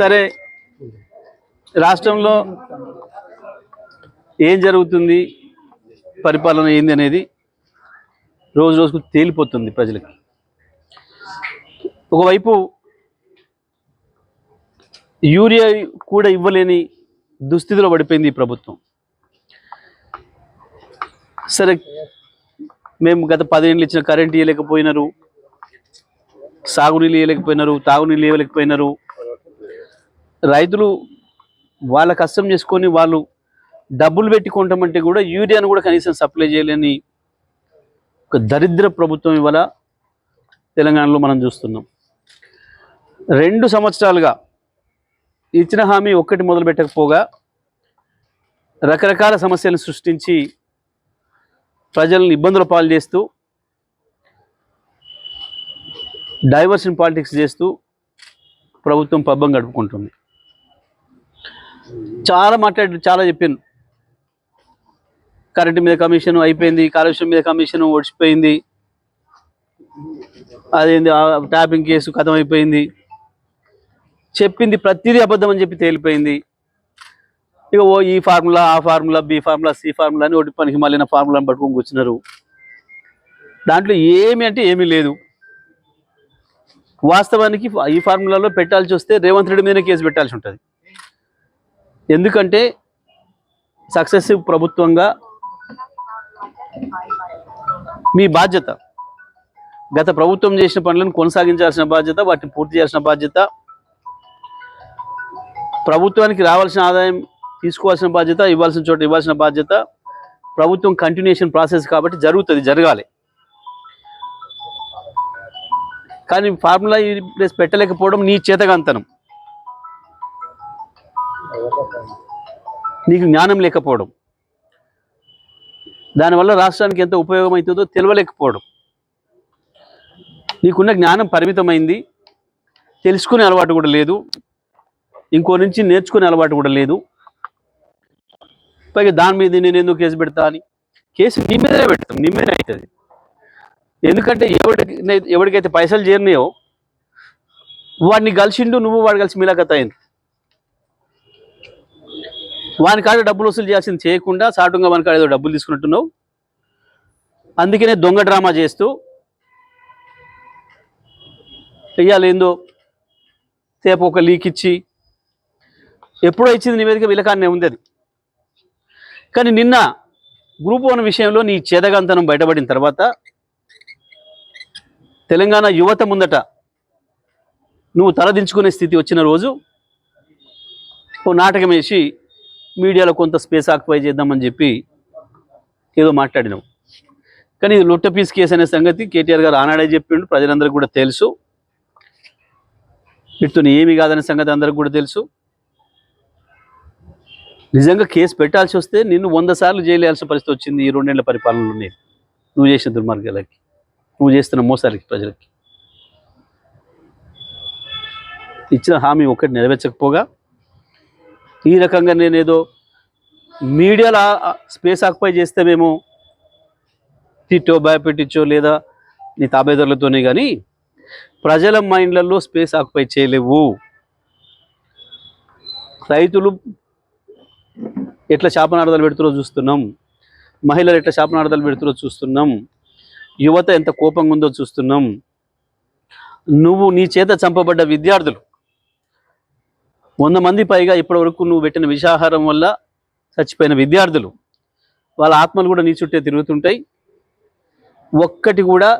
సరే. రాష్ట్రంలో ఏం జరుగుతుంది? పరిపాలన ఏంది అనేది రోజు రోజుకు తేలిపోతుంది ప్రజలకి. ఒకవైపు యూరియా కూడా ఇవ్వలేని దుస్థితిలో పడిపోయింది ఈ ప్రభుత్వం. సరే మేము గత పదేళ్ళు ఇచ్చిన కరెంట్ ఇవ్వలేకపోయినారు సాగునీళ్ళు ఇవ్వలేకపోయినారు తాగునీళ్ళు ఇవ్వలేకపోయినారు రైతులు వాళ్ళ కష్టం చేసుకొని వాళ్ళు డబ్బులు పెట్టి కొంటామంటే కూడా యూరియాను కూడా కనీసం సప్లై చేయలేని ఒక దరిద్ర ప్రభుత్వం ఇవాళ తెలంగాణలో మనం చూస్తున్నాం. రెండు సంవత్సరాలుగా ఇచ్చిన హామీ ఒక్కటి మొదలు పెట్టకపోగా రకరకాల సమస్యలను సృష్టించి ప్రజలను ఇబ్బందుల పాలు చేస్తూ డైవర్షన్ పాలిటిక్స్ చేస్తూ ప్రభుత్వం పబ్బం గడుపుకుంటుంది. చాలా మాట్లాడి చాలా చెప్పాను కరెంటు మీద కమిషన్ అయిపోయింది కాలుష్యం మీద కమిషన్ ఒడిచిపోయింది అదేంది ట్యాపింగ్ కేసు కథం అయిపోయింది చెప్పింది ప్రతిదీ అబద్ధం అని చెప్పి తేలిపోయింది. ఇక ఓ ఈ formula A formula B formula C formula అని ఒకటి పనికి మళ్ళీ ఫార్ములాని పట్టుకొని కూర్చున్నారు. దాంట్లో ఏమి అంటే ఏమీ లేదు. వాస్తవానికి ఈ ఫార్ములాలో పెట్టాల్సి వస్తే రేవంత్ రెడ్డి మీదనే కేసు పెట్టాల్సి ఉంటుంది. ఎందుకంటే సక్సెసివ్ ప్రభుత్వంగా మీ బాధ్యత. గత ప్రభుత్వం చేసిన పనులను కొనసాగించాల్సిన బాధ్యత వాటిని పూర్తి చేయాల్సిన బాధ్యత ప్రభుత్వానికి రావాల్సిన ఆదాయం తీసుకోవాల్సిన బాధ్యత ఇవ్వాల్సిన చోట ఇవ్వాల్సిన బాధ్యత ప్రభుత్వం కంటిన్యూషన్ ప్రాసెస్ కాబట్టి జరుగుతుంది జరగాలి. కానీ ఫార్ములా ఈ ప్లేస్ పెట్టలేకపోవడం నీ చేతగాంతనం. నీకు జ్ఞానం లేకపోవడం. దానివల్ల రాష్ట్రానికి ఎంత ఉపయోగం అవుతుందో తెలియలేకపోవడం నీకున్న జ్ఞానం పరిమితమైంది. తెలుసుకునే అలవాటు కూడా లేదు. ఇంకో నుంచి నేర్చుకునే అలవాటు కూడా లేదు. పైగా దాని మీద నేను ఎందుకు కేసు పెడతా అని. కేసు నీ మీదనే పెడతాం నీ మీదనే అవుతుంది. ఎందుకంటే ఎవరికి ఎవరికైతే పైసలు చేరినాయో వాడిని కలిసిండు నువ్వు వాడు కలిసి మిలాఖత్ అయింది వాని కాడ డబ్బులు వసూలు చేయాల్సింది చేయకుండా సాటుగా వాని కాడ ఏదో డబ్బులు తీసుకున్నట్టున్నావు. అందుకనే దొంగ డ్రామా చేస్తూ చెయ్యాలి తేప ఒక లీక్ ఇచ్చి ఎప్పుడో ఇచ్చింది నీ విలకాన్నే ఉంది అది కానీ నిన్న గ్రూప్ వన్ విషయంలో నీ చేదగంతనం బయటపడిన తర్వాత తెలంగాణ యువత ముందట నువ్వు తలదించుకునే స్థితి వచ్చిన రోజు ఓ నాటకం వేసి మీడియాలో కొంత స్పేస్ ఆక్యుపై చేద్దామని చెప్పి ఏదో మాట్లాడినావు కానీ ఇది లొట్ట పీస్ కేసు అనే సంగతి కేటీఆర్ గారు ఆనాడే చెప్పిండు ప్రజలందరికీ కూడా తెలుసు. వీటితో ఏమి కాదనే సంగతి అందరికి కూడా తెలుసు. నిజంగా కేసు పెట్టాల్సి వస్తే నిన్ను వంద సార్లు జైలు పరిస్థితి వచ్చింది ఈ రెండేళ్ళ పరిపాలనలోనే. నువ్వు చేసిన దుర్మార్గాలకి నువ్వు చేస్తున్న మోసాలకి ప్రజలకి. ఇచ్చిన హామీ ఒక్కటి నెరవేర్చకపోగా ఈ రకంగా నేనేదో మీడియాలో స్పేస్ ఆక్యుపై చేస్తే మేము తిట్టో భయపెట్టించో లేదా నీ తాబేదారులతోనే కానీ ప్రజల మైండ్లలో స్పేస్ ఆక్యుపై చేయలేవు. రైతులు ఎట్లా శాపనార్థాలు పెడుతురో చూస్తున్నాం. మహిళలు ఎట్లా శాపనార్థాలు పెడుతురో చూస్తున్నాం. యువత ఎంత కోపంగా ఉందో చూస్తున్నాం. నువ్వు నీ చేత చంపబడ్డ విద్యార్థులు వంద మంది పైగా ఇప్పటి వరకు నువ్వు పెట్టిన విషాహారం వల్ల చచ్చిపోయిన విద్యార్థులు వాళ్ళ ఆత్మలు కూడా నీ చుట్టే తిరుగుతుంటాయి. ఒక్కటి కూడా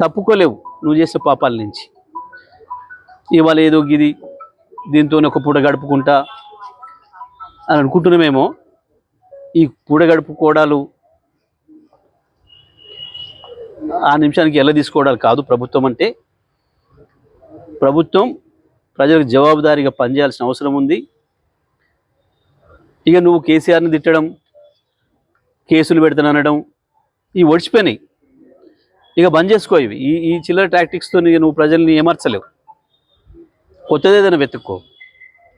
తప్పుకోలేవు నువ్వు చేసే పాపాల నుంచి. ఇవాళ ఏదో గిది దీంతో ఒక పూట గడుపుకుంటా అని అనుకుంటున్నామేమో ఈ పూట గడుపుకోవడాలు ఆ నిమిషానికి ఎలా తీసుకోవడాలు కాదు ప్రభుత్వం అంటే. ప్రభుత్వం ప్రజలకు జవాబుదారీగా పనిచేయాల్సిన అవసరం ఉంది. ఇక నువ్వు కేసీఆర్ని తిట్టడం కేసులు పెడతానడం ఇవి ఒడిచిపోయినాయి. ఇక బంద్ చేసుకో ఇవి. ఈ ఈ చిల్లర టాక్టిక్స్తో నువ్వు ప్రజల్ని ఏమర్చలేవు. కొత్తది ఏదైనా వెతుక్కో.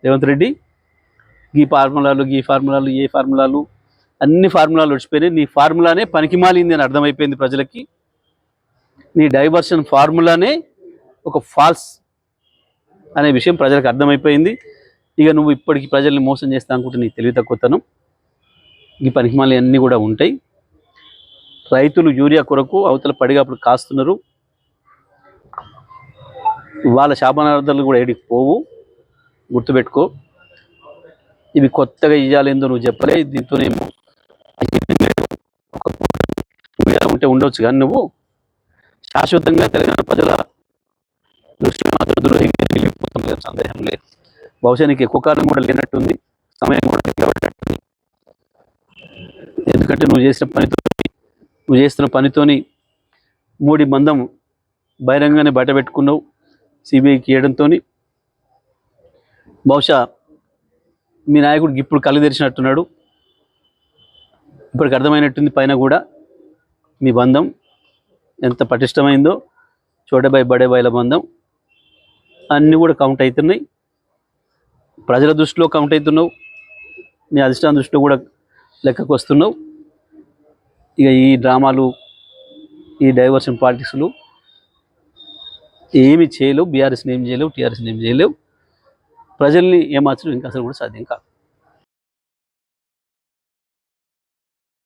రేవంత్ రెడ్డి ఈ ఫార్ములాలు ఈ ఫార్ములాలు ఏ ఫార్ములాలు అన్ని ఫార్ములాలు వచ్చిపోయినాయి నీ ఫార్ములానే పనికిమాలింది అని అర్థమైపోయింది ప్రజలకి. నీ డైవర్షన్ ఫార్ములానే ఒక ఫాల్స్ అనే విషయం ప్రజలకు అర్థమైపోయింది. ఇక నువ్వు ఇప్పటికి ప్రజల్ని మోసం చేస్తా అనుకుంటే నీకు తెలివి తక్కువతనం. ఈ పనికిమాలి అన్నీ కూడా ఉంటాయి. రైతులు యూరియా కొరకు అవతల పడిగాపులు కాస్తున్నారు. వాళ్ళ శాపనార్థాలు కూడా ఏడికి పోవు. గుర్తుపెట్టుకో. ఇవి కొత్తగా ఇయ్యాలేందో నువ్వు చెప్పలే. దీంతో ఒక ఉంటే ఉండొచ్చు కానీ నువ్వు శాశ్వతంగా తెలంగాణ ప్రజల దృష్టిలో మాత్రం దూరంగా వెళ్ళిపోతాం లేదు సందేహం లేదు. బహుశా నీకు ఎక్కువ కాలం కూడా లేనట్టుంది సమయం కూడా లేనట్టుంది ఎందుకంటే నువ్వు చేసిన పనితో నువ్వు చేస్తున్న పనితోని మూడి మందం బహిరంగానే బయట పెట్టుకున్నావు సిబిఐకి ఇవ్వడంతో బహుశా మీ నాయకుడికి ఇప్పుడు కళ్ళు తెరిచినట్టున్నాడు. ఇప్పటికి అర్థమైనట్టుంది పైన కూడా మీ బంధం ఎంత పటిష్టమైందో. చోటబాయ్ బడేబాయిల బంధం. అన్నీ కూడా కౌంట్ అవుతున్నాయి ప్రజల దృష్టిలో కౌంట్ అవుతున్నావు. నీ అధిష్టాన దృష్టిలో కూడా లెక్కకు వస్తున్నావు. ఇక ఈ డ్రామాలు ఈ డైవర్షన్ పాలిటిక్స్లు ఏమి చేయలేవు. బీఆర్ఎస్ని ఏం చేయలేవు టీఆర్ఎస్ని ఏం చేయలేవు. ప్రజల్ని ఏమార్చడం ఇంకా అసలు కూడా సాధ్యం కాదు.